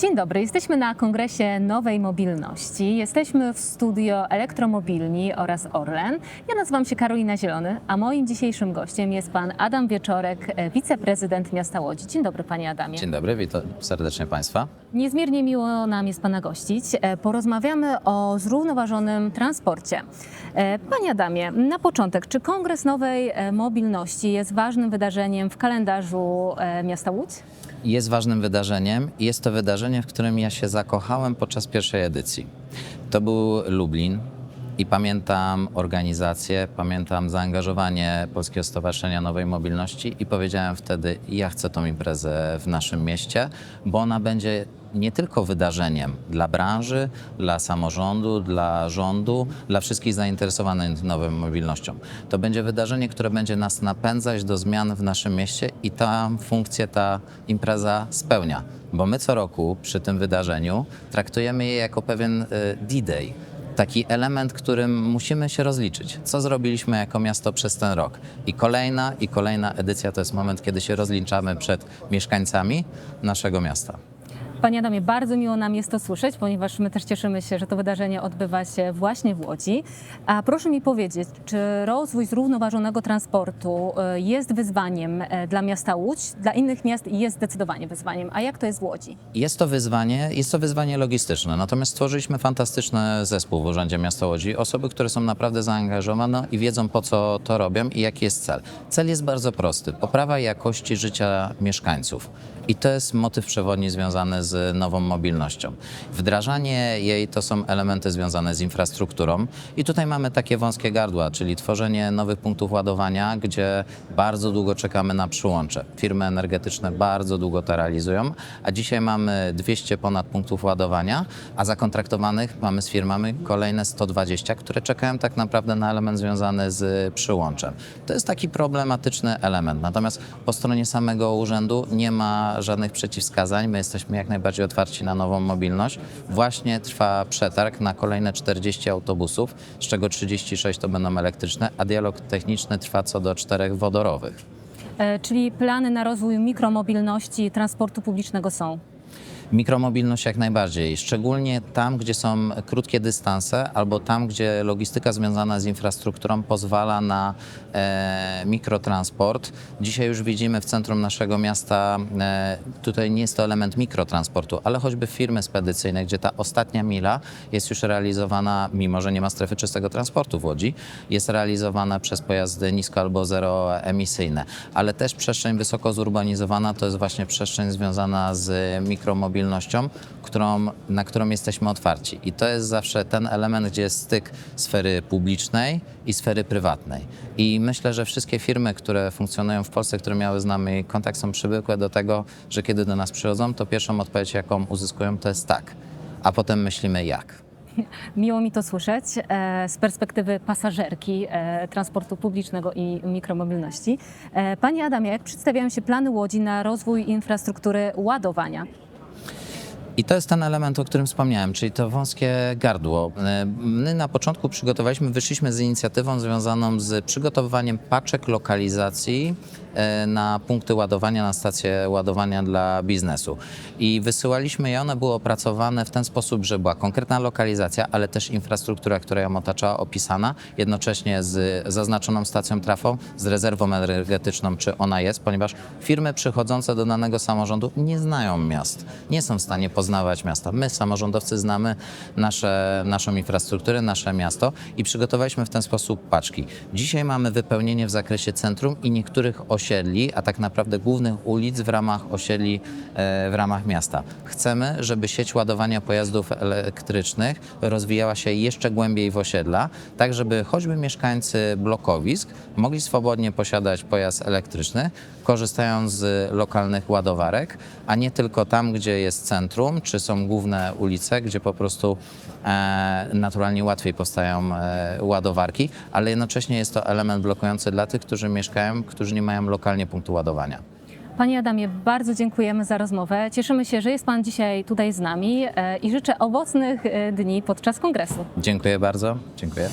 Dzień dobry, jesteśmy na Kongresie Nowej Mobilności. Jesteśmy w studio Elektromobilni oraz Orlen. Ja nazywam się Karolina Zielony, a moim dzisiejszym gościem jest pan Adam Wieczorek, e, wiceprezydent miasta Łodzi. Dzień dobry, panie Adamie. Dzień dobry, witam serdecznie Państwa. Niezmiernie miło nam jest pana gościć. E, Porozmawiamy o zrównoważonym transporcie. E, Panie Adamie, na początek, czy Kongres Nowej Mobilności jest ważnym wydarzeniem w kalendarzu miasta Łódź? Jest ważnym wydarzeniem jest to wydarzenie, w którym ja się zakochałem podczas pierwszej edycji. To był Lublin i pamiętam organizację, pamiętam zaangażowanie Polskiego Stowarzyszenia Nowej Mobilności i powiedziałem wtedy, ja chcę tą imprezę w naszym mieście, bo ona będzie nie tylko wydarzeniem dla branży, dla samorządu, dla rządu, dla wszystkich zainteresowanych nową mobilnością. To będzie wydarzenie, które będzie nas napędzać do zmian w naszym mieście i tę funkcję ta impreza spełnia. Bo my co roku przy tym wydarzeniu traktujemy je jako pewien y, D-Day. Taki element, którym musimy się rozliczyć. Co zrobiliśmy jako miasto przez ten rok? I kolejna, i kolejna edycja to jest moment, kiedy się rozliczamy przed mieszkańcami naszego miasta. Panie Adamie, bardzo miło nam jest to słyszeć, ponieważ my też cieszymy się, że to wydarzenie odbywa się właśnie w Łodzi. A proszę mi powiedzieć, czy rozwój zrównoważonego transportu e, jest wyzwaniem e, dla miasta Łódź? Dla innych miast jest zdecydowanie wyzwaniem. A jak to jest w Łodzi? Jest to wyzwanie, jest to wyzwanie logistyczne, natomiast stworzyliśmy fantastyczny zespół w Urzędzie Miasta Łodzi. Osoby, które są naprawdę zaangażowane i wiedzą po co to robią i jaki jest cel. Cel jest bardzo prosty, poprawa jakości życia mieszkańców. I to jest motyw przewodni związany z nową mobilnością. Wdrażanie jej to są elementy związane z infrastrukturą. I tutaj mamy takie wąskie gardła, czyli tworzenie nowych punktów ładowania, gdzie bardzo długo czekamy na przyłącze. Firmy energetyczne bardzo długo to realizują, a dzisiaj mamy 200 ponad punktów ładowania, a zakontraktowanych mamy z firmami kolejne 120, które czekają tak naprawdę na element związany z przyłączem. To jest taki problematyczny element. Natomiast po stronie samego urzędu nie ma żadnych przeciwwskazań. My jesteśmy jak najbardziej otwarci na nową mobilność. Właśnie trwa przetarg na kolejne 40 autobusów, z czego 36 to będą elektryczne, a dialog techniczny trwa co do czterech wodorowych. E, Czyli plany na rozwój mikromobilności transportu publicznego są? Mikromobilność jak najbardziej, szczególnie tam, gdzie są krótkie dystanse albo tam, gdzie logistyka związana z infrastrukturą pozwala na e, mikrotransport. Dzisiaj już widzimy w centrum naszego miasta, e, tutaj nie jest to element mikrotransportu, ale choćby firmy spedycyjne, gdzie ta ostatnia mila jest już realizowana, mimo że nie ma strefy czystego transportu w Łodzi, jest realizowana przez pojazdy nisko albo zeroemisyjne, ale też przestrzeń wysoko zurbanizowana to jest właśnie przestrzeń związana z mikromobilnością, którą, na którą jesteśmy otwarci. I to jest zawsze ten element, gdzie jest styk sfery publicznej i sfery prywatnej. I myślę, że wszystkie firmy, które funkcjonują w Polsce, które miały z nami kontakt, są przywykłe do tego, że kiedy do nas przychodzą, to pierwszą odpowiedź, jaką uzyskują, to jest tak. A potem myślimy jak. Miło mi to słyszeć e, z perspektywy pasażerki e, transportu publicznego i mikromobilności. E, Panie Adamie, jak przedstawiają się plany Łodzi na rozwój infrastruktury ładowania? I to jest ten element, o którym wspomniałem, czyli to wąskie gardło. E, My na początku przygotowaliśmy, wyszliśmy z inicjatywą związaną z przygotowywaniem paczek lokalizacji na punkty ładowania, na stacje ładowania dla biznesu. I wysyłaliśmy je, one były opracowane w ten sposób, że była konkretna lokalizacja, ale też infrastruktura, która ją otaczała, opisana, jednocześnie z zaznaczoną stacją trafą, z rezerwą energetyczną, czy ona jest, ponieważ firmy przychodzące do danego samorządu nie znają miast, nie są w stanie poznawać miasta. My, samorządowcy, znamy nasze, naszą infrastrukturę, nasze miasto i przygotowaliśmy w ten sposób paczki. Dzisiaj mamy wypełnienie w zakresie centrum i niektórych osiedli, a tak naprawdę głównych ulic w ramach osiedli, e, w ramach miasta. Chcemy, żeby sieć ładowania pojazdów elektrycznych rozwijała się jeszcze głębiej w osiedla, tak żeby choćby mieszkańcy blokowisk mogli swobodnie posiadać pojazd elektryczny, korzystając z lokalnych ładowarek, a nie tylko tam, gdzie jest centrum, czy są główne ulice, gdzie po prostu e, naturalnie łatwiej powstają e, ładowarki, ale jednocześnie jest to element blokujący dla tych, którzy mieszkają, którzy nie mają lokalnie punktu ładowania. Panie Adamie, bardzo dziękujemy za rozmowę. Cieszymy się, że jest Pan dzisiaj tutaj z nami e, i życzę owocnych e, dni podczas kongresu. Dziękuję bardzo. Dziękuję.